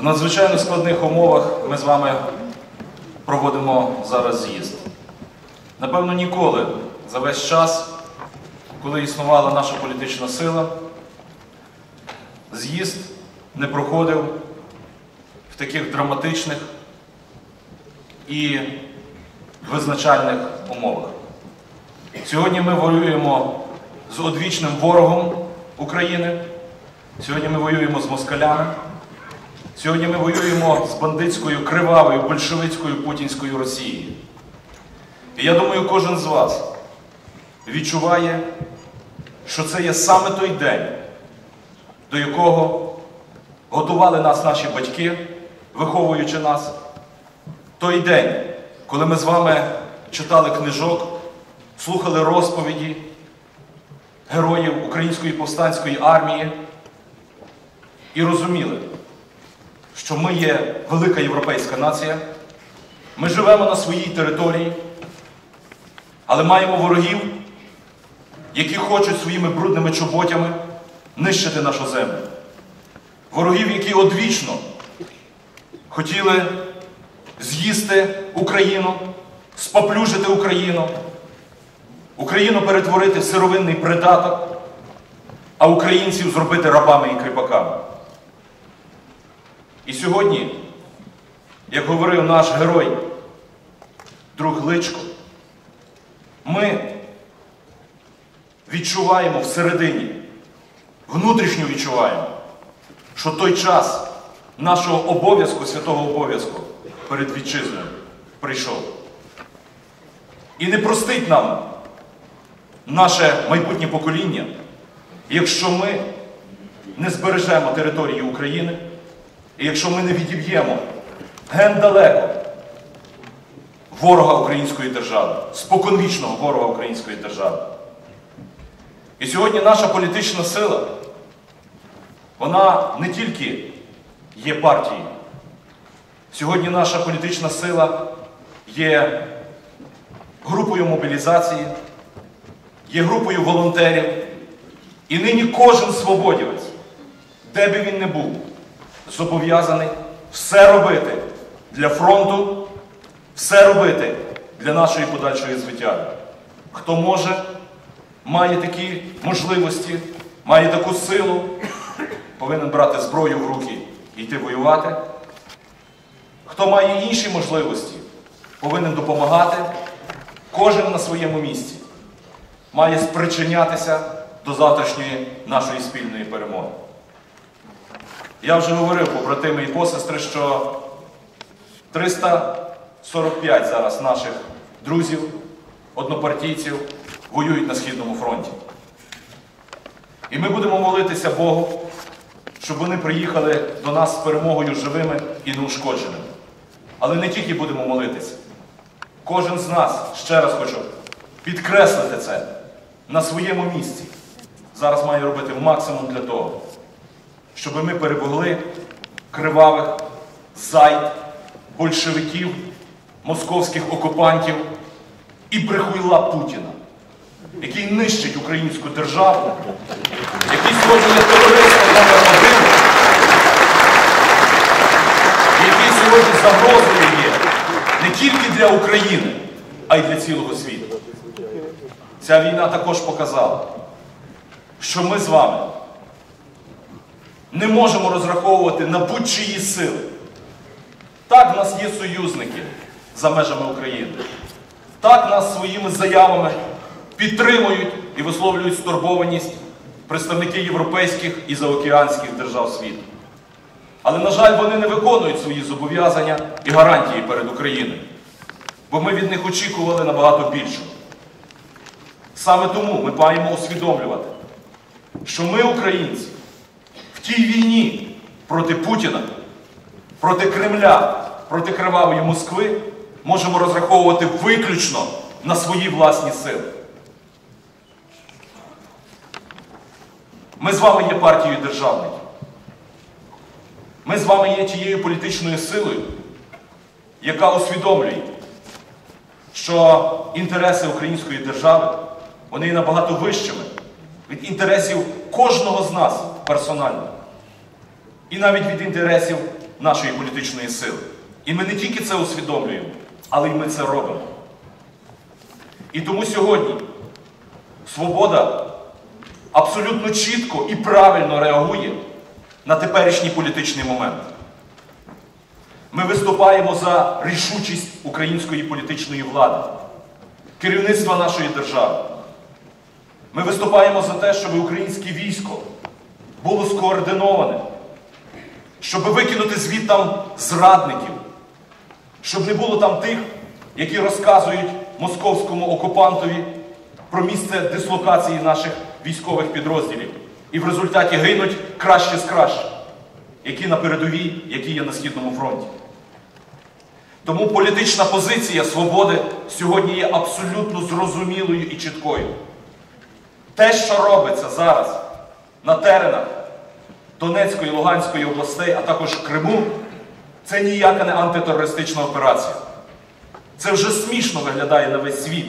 В надзвичайно складних умовах ми з вами проводимо зараз з'їзд. Напевно, ніколи за весь час, коли існувала наша політична сила, з'їзд не проходив в таких драматичних і визначальних умовах. Сьогодні ми воюємо з одвічним ворогом України. Сьогодні ми воюємо з москалями. Сьогодні ми воюємо з бандитською, кривавою, большевицькою путінською Росією. І я думаю, кожен з вас відчуває, що це є саме той день, до якого готували нас наші батьки, виховуючи нас. Той день, коли ми з вами читали книжок, слухали розповіді героїв Української повстанської армії і розуміли, що ми є велика європейська нація, ми живемо на своїй території, але маємо ворогів, які хочуть своїми брудними чоботями нищити нашу землю. Ворогів, які одвічно хотіли з'їсти Україну, споплюжити Україну, Україну перетворити в сировинний придаток, а українців зробити рабами і кріпаками. І сьогодні, як говорив наш герой, друг Личко, ми відчуваємо всередині, внутрішньо відчуваємо, що той час нашого обов'язку, святого обов'язку перед вітчизною прийшов. І не простить нам наше майбутнє покоління, якщо ми не збережемо території України, і якщо ми не відіб'ємо ген далеко ворога української держави, споконвічного ворога української держави. І сьогодні наша політична сила, вона не тільки є партією. Сьогодні наша політична сила є групою мобілізації, є групою волонтерів. І нині кожен свободівець, де би він не був, зобов'язаний все робити для фронту, все робити для нашої подальшої звитяги. Хто може, має такі можливості, має таку силу, повинен брати зброю в руки і йти воювати. Хто має інші можливості, повинен допомагати. Кожен на своєму місці має спричинятися до завтрашньої нашої спільної перемоги. Я вже говорив, побратими і посестри, що 345 зараз наших друзів, однопартійців воюють на Східному фронті. І ми будемо молитися Богу, щоб вони приїхали до нас з перемогою живими і неушкодженими. Але не тільки будемо молитися. Кожен з нас, ще раз хочу підкреслити це, на своєму місці. Зараз має робити максимум для того, щоб ми перемогли кривавих зайд, большевиків, московських окупантів і брехуйла Путіна, який нищить українську державу, який сьогодні є терористом номер один, який сьогодні загрозою є не тільки для України, а й для цілого світу. Ця війна також показала, що ми з вами не можемо розраховувати на будь-чиї сили. Так, в нас є союзники за межами України. Так нас своїми заявами підтримують і висловлюють стурбованість представники європейських і заокеанських держав світу. Але, на жаль, вони не виконують свої зобов'язання і гарантії перед Україною. Бо ми від них очікували набагато більшого. Саме тому ми маємо усвідомлювати, що ми, українці, тій війні проти Путіна, проти Кремля, проти кривавої Москви можемо розраховувати виключно на свої власні сили. Ми з вами є партією державників. Ми з вами є тією політичною силою, яка усвідомлює, що інтереси української держави вони набагато вищими від інтересів кожного з нас персонально. І навіть від інтересів нашої політичної сили. І ми не тільки це усвідомлюємо, але й ми це робимо. І тому сьогодні свобода абсолютно чітко і правильно реагує на теперішній політичний момент. Ми виступаємо за рішучість української політичної влади, керівництва нашої держави. Ми виступаємо за те, щоб українське військо було скоординоване, щоб викинути звідтам зрадників, щоб не було там тих, які розказують московському окупантові про місце дислокації наших військових підрозділів. І в результаті гинуть краще з кращих, які на передовій, які є на Східному фронті. Тому політична позиція свободи сьогодні є абсолютно зрозумілою і чіткою. Те, що робиться зараз на теренах Донецької, Луганської областей, а також Криму, це ніяка не антитерористична операція. Це вже смішно виглядає на весь світ,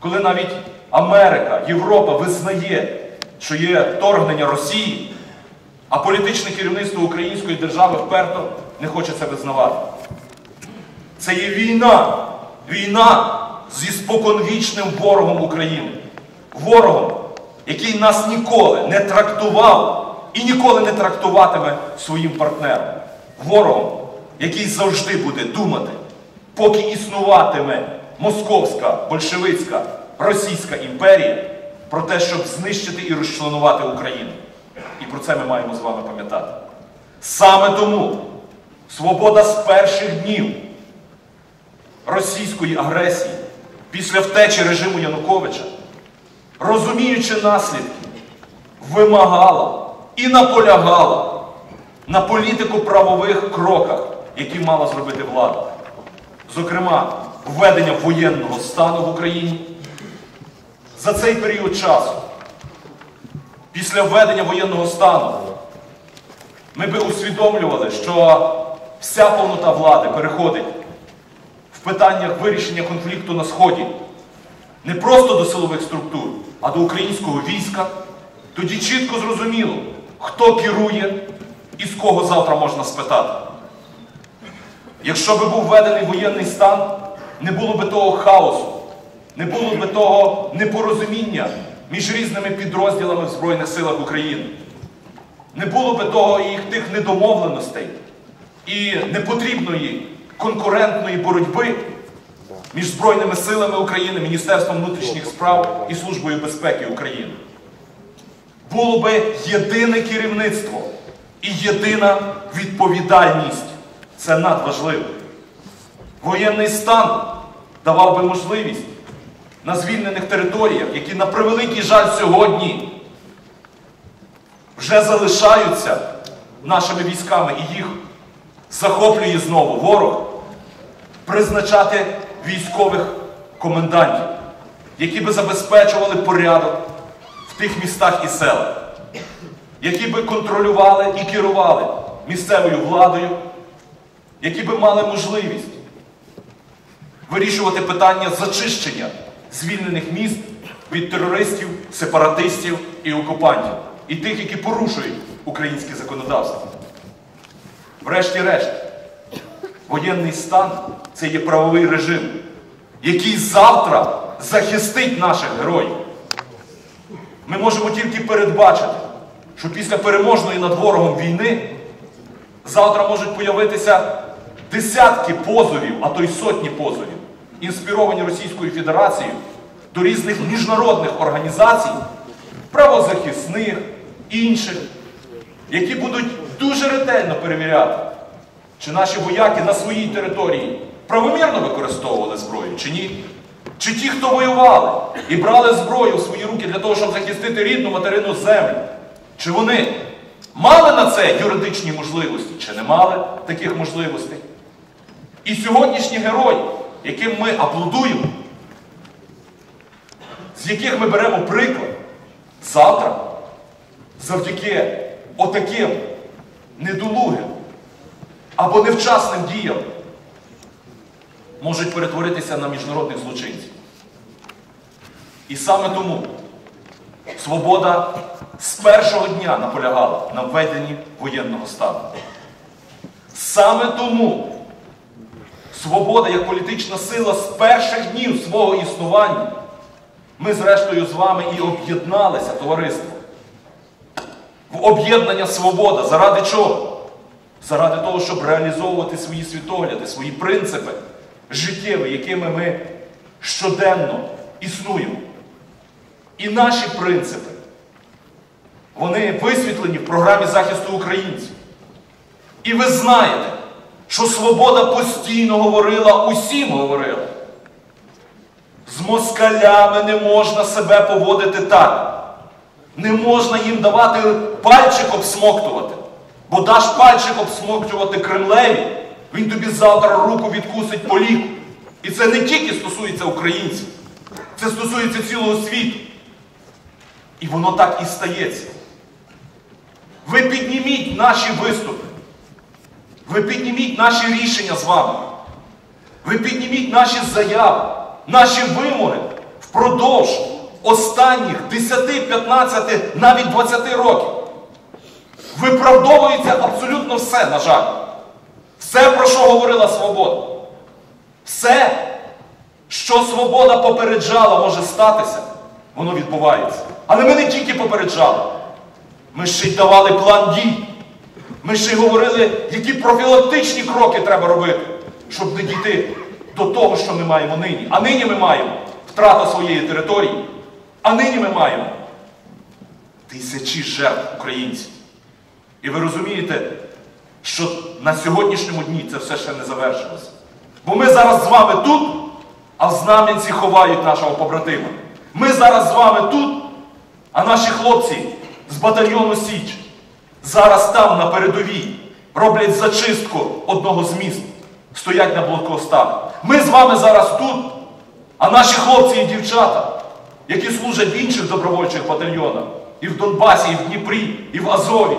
коли навіть Америка, Європа визнає, що є вторгнення Росії, а політичне керівництво української держави вперто не хоче це визнавати. Це є війна, війна зі споконвічним ворогом України. Ворогом, який нас ніколи не трактував і ніколи не трактуватиме своїм партнером. Ворогом, який завжди буде думати, поки існуватиме московська, большевицька, російська імперія, про те, щоб знищити і розчленувати Україну. І про це ми маємо з вами пам'ятати. Саме тому свобода з перших днів російської агресії після втечі режиму Януковича, розуміючи наслідки, вимагала і наполягала на політико-правових кроках, які мала зробити влада. Зокрема, введення воєнного стану в Україні. За цей період часу, після введення воєнного стану, ми би усвідомлювали, що вся повнота влади переходить в питаннях вирішення конфлікту на Сході не просто до силових структур, а до українського війська, тоді чітко зрозуміло, хто керує і з кого завтра можна спитати. Якщо би був введений воєнний стан, не було би того хаосу, не було би того непорозуміння між різними підрозділами в Збройних силах України. Не було би того їх тих недомовленостей і непотрібної конкурентної боротьби між Збройними силами України, Міністерством внутрішніх справ і Службою безпеки України. Було би єдине керівництво і єдина відповідальність. Це надважливо. Воєнний стан давав би можливість на звільнених територіях, які на превеликий жаль сьогодні вже залишаються нашими військами і їх захоплює знову ворог, призначати військових комендантів, які би забезпечували порядок в тих містах і селах, які би контролювали і керували місцевою владою, які би мали можливість вирішувати питання зачищення звільнених міст від терористів, сепаратистів і окупантів, і тих, які порушують українське законодавство. Врешті-решт, воєнний стан це є правовий режим, який завтра захистить наших героїв. Ми можемо тільки передбачити, що після переможної над ворогом війни завтра можуть появитися десятки позовів, а то й сотні позовів, інспіровані Російською Федерацією до різних міжнародних організацій, правозахисних, інших, які будуть дуже ретельно перевіряти, чи наші вояки на своїй території правомірно використовували зброю, чи ні. Чи ті, хто воювали і брали зброю в свої руки для того, щоб захистити рідну материну землю, чи вони мали на це юридичні можливості, чи не мали таких можливостей? І сьогоднішні герої, яким ми аплодуємо, з яких ми беремо приклад, завтра, завдяки отаким недолугим або невчасним діям, можуть перетворитися на міжнародних злочинців. І саме тому свобода з першого дня наполягала на введенні воєнного стану. Саме тому свобода як політична сила з перших днів свого існування, ми зрештою з вами і об'єдналися, товариство. В об'єднання свобода. Заради чого? Заради того, щоб реалізовувати свої світогляди, свої принципи життєві, якими ми щоденно існуємо. І наші принципи, вони висвітлені в програмі захисту українців. І ви знаєте, що свобода постійно говорила, усім говорила. З москалями не можна себе поводити так. Не можна їм давати пальчик обсмоктувати. Бо даш пальчик обсмоктувати Кремлеві, він тобі завтра руку відкусить по ліку. І це не тільки стосується українців, це стосується цілого світу. І воно так і стається. Ви підніміть наші виступи. Ви підніміть наші рішення з вами. Ви підніміть наші заяви, наші вимоги впродовж останніх 10, 15, навіть 20 років. Виправдовується абсолютно все, на жаль. Все, про що говорила свобода. Все, що свобода попереджала, може статися, воно відбувається. Але ми не тільки попереджали. Ми ще й давали план дій. Ми ще й говорили, які профілактичні кроки треба робити, щоб не дійти до того, що ми маємо нині. А нині ми маємо втрату своєї території. А нині ми маємо тисячі жертв українців. І ви розумієте, що на сьогоднішньому дні це все ще не завершилося. Бо ми зараз з вами тут, а в знам'янці ховають нашого побратима. Ми зараз з вами тут, а наші хлопці з батальйону Січ зараз там на передовій роблять зачистку одного з міст, стоять на блокпостах. Ми з вами зараз тут, а наші хлопці і дівчата, які служать в інших добровольчих батальйонах, і в Донбасі, і в Дніпрі, і в Азові,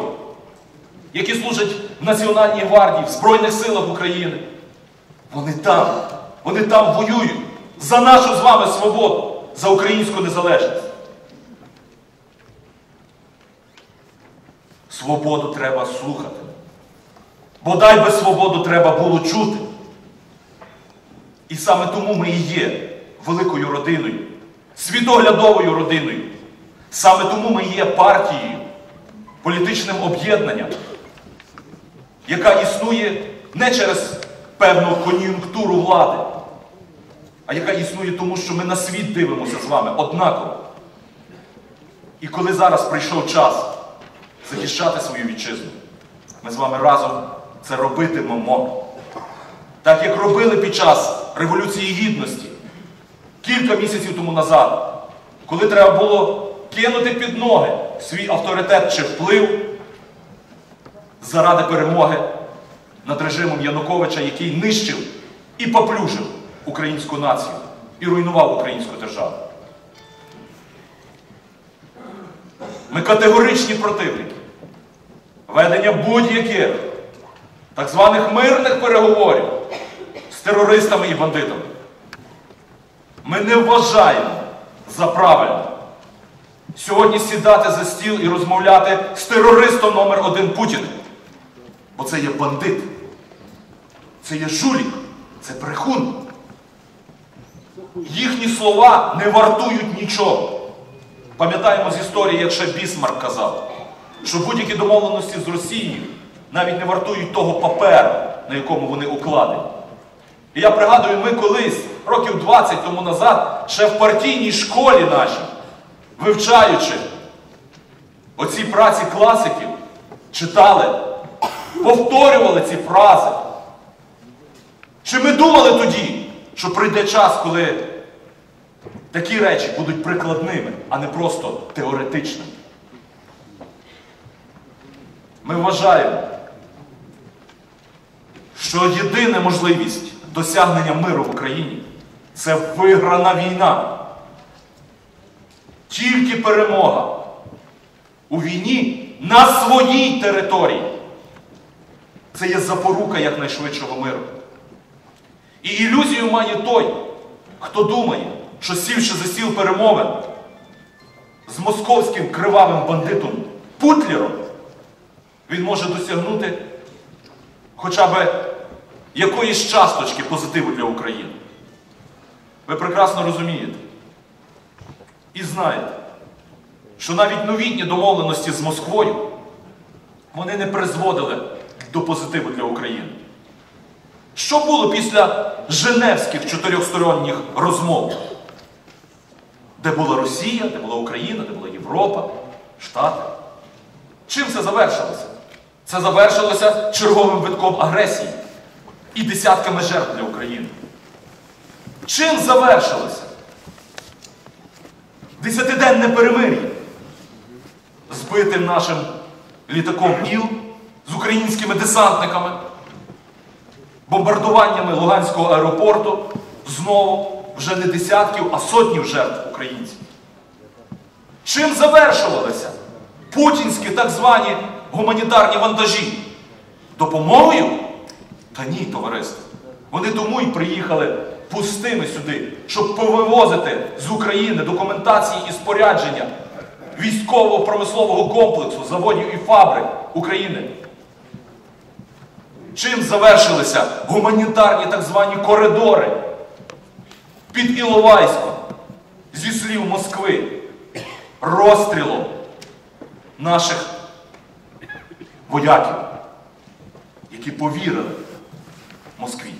які служать в Національній гвардії, в Збройних силах України. Вони там, вони там воюють за нашу з вами свободу, за українську незалежність. Свободу треба слухати. Бодай би свободу треба було чути. І саме тому ми і є великою родиною, світоглядовою родиною. Саме тому ми є партією, політичним об'єднанням, яка існує не через певну кон'юнктуру влади, а яка існує тому, що ми на світ дивимося з вами однаково. І коли зараз прийшов час захищати свою вітчизну, ми з вами разом це робитимемо. Так як робили під час Революції Гідності кілька місяців тому назад, коли треба було кинути під ноги свій авторитет чи вплив заради перемоги над режимом Януковича, який нищив і поплюжив українську націю і руйнував українську державу. Ми категоричні противники ведення будь-яких так званих мирних переговорів з терористами і бандитами. Ми не вважаємо за правильне сьогодні сідати за стіл і розмовляти з терористом номер один Путіним. Бо це є бандит, це є жулік, це брехун. Їхні слова не вартують нічого. Пам'ятаємо з історії, як ще Бісмарк казав, що будь-які домовленості з Росією навіть не вартують того паперу, на якому вони укладені. І я пригадую, ми колись, років 20 тому назад, ще в партійній школі нашій, вивчаючи оці праці класиків, читали, повторювали ці фрази. Чи ми думали тоді, що прийде час, коли такі речі будуть прикладними, а не просто теоретичними? Ми вважаємо, що єдина можливість досягнення миру в Україні це виграна війна. Тільки перемога у війні на своїй території. Це є запорука якнайшвидшого миру. І ілюзію має той, хто думає, що сівши за стіл перемовин з московським кривавим бандитом Путлером, він може досягнути хоча б якоїсь часточки позитиву для України. Ви прекрасно розумієте і знаєте, що навіть новітні домовленості з Москвою вони не призводили до позитиву для України. Що було після Женевських чотирьохсторонніх розмов, де була Росія, де була Україна, де була Європа, Штати? Чим це завершилося? Це завершилося черговим витком агресії і десятками жертв для України. Чим завершилося? Десятиденне перемир'я збитим нашим літаком ІЛ з українськими десантниками, бомбардуваннями Луганського аеропорту, знову вже не десятків, а сотнів жертв українців. Чим завершувалися путінські так звані гуманітарні вантажі? Допомогою? Та ні, товариство. Вони тому і приїхали пустими сюди, щоб повивозити з України документації і спорядження військово-промислового комплексу, заводів і фабрик України. Чим завершилися гуманітарні так звані коридори під Іловайськом, зі слів Москви, розстрілом наших вояків, які повірили Москві.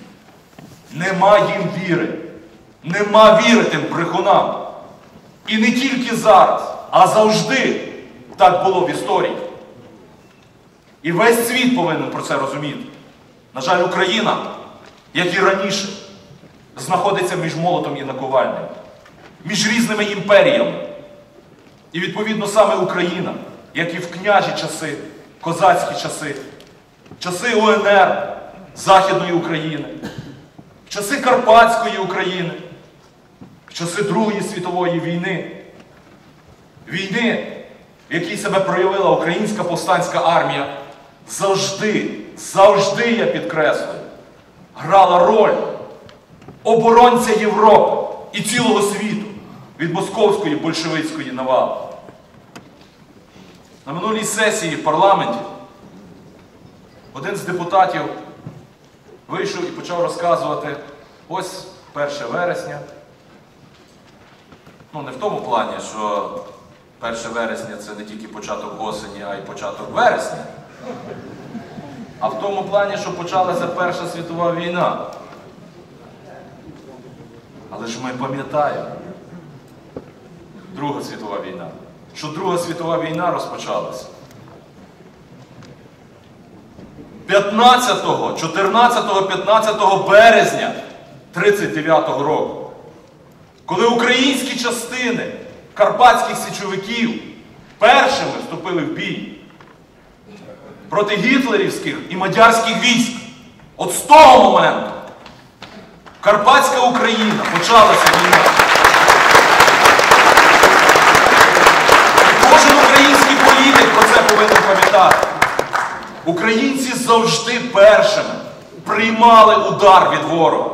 Нема їм віри. Нема віри тим брехунам. І не тільки зараз, а завжди так було в історії. І весь світ повинен про це розуміти. На жаль, Україна, як і раніше, знаходиться між молотом і наковальнею, між різними імперіями. І відповідно саме Україна, як і в княжі часи, козацькі часи, часи УНР Західної України, часи Карпатської України, в часи Другої світової війни, війни, в якій себе проявила українська повстанська армія, завжди, завжди, я підкреслюю, грала роль оборонця Європи і цілого світу від московської большевицької навали. На минулій сесії в парламенті один з депутатів вийшов і почав розказувати ось 1 вересня. Ну, не в тому плані, що 1 вересня це не тільки початок осені, а й початок вересня. А в тому плані, що почалася Перша світова війна. Але ж ми пам'ятаємо Друга світова війна. Що Друга світова війна розпочалася. 15, 14, 15 березня 39-го року, коли українські частини карпатських січовиків першими вступили в бій проти гітлерівських і мадярських військ, от з того моменту Карпатська Україна почалася війна. Кожен український політик про це повинен пам'ятати. Українці завжди першими приймали удар від ворога.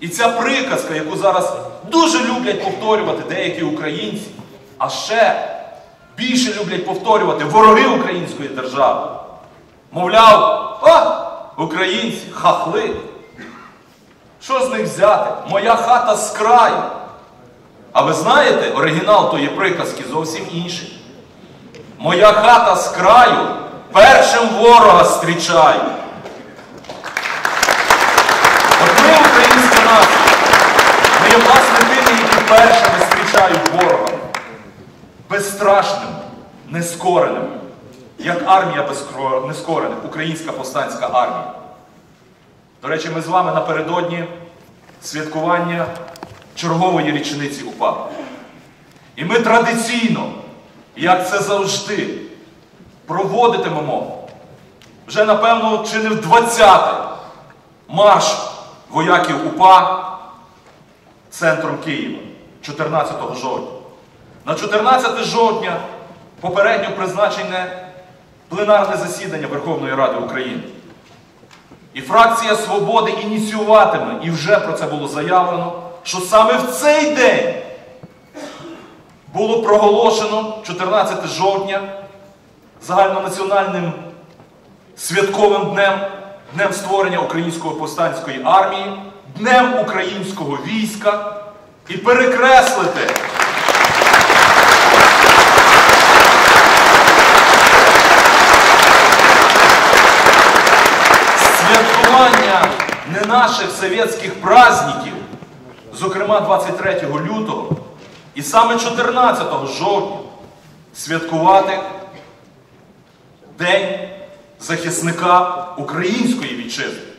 І ця приказка, яку зараз дуже люблять повторювати деякі українці, а ще більше люблять повторювати вороги української держави. Мовляв, а, українці, хахли. Що з них взяти? Моя хата з краю. А ви знаєте, оригінал тої приказки зовсім інший. Моя хата з краю першим ворога зустрічаю. От ми, українська нація, ми є власне тими, які першими. Безстрашним, нескореним, як армія безкро- українська повстанська армія. До речі, ми з вами напередодні святкування чергової річниці УПА. І ми традиційно, як це завжди, проводитимемо вже, напевно, чи не в 20-те марш вояків УПА центром Києва 14 жовтня. На 14 жовтня попередньо призначене пленарне засідання Верховної Ради України. І фракція Свободи ініціюватиме, і вже про це було заявлено, що саме в цей день було проголошено 14 жовтня загальнонаціональним святковим днем, днем створення Української повстанської армії, днем українського війська і перекреслити. святкування не наших совєтських праздників, зокрема 23 лютого, і саме 14 жовтня святкувати День захисника української вітчизни.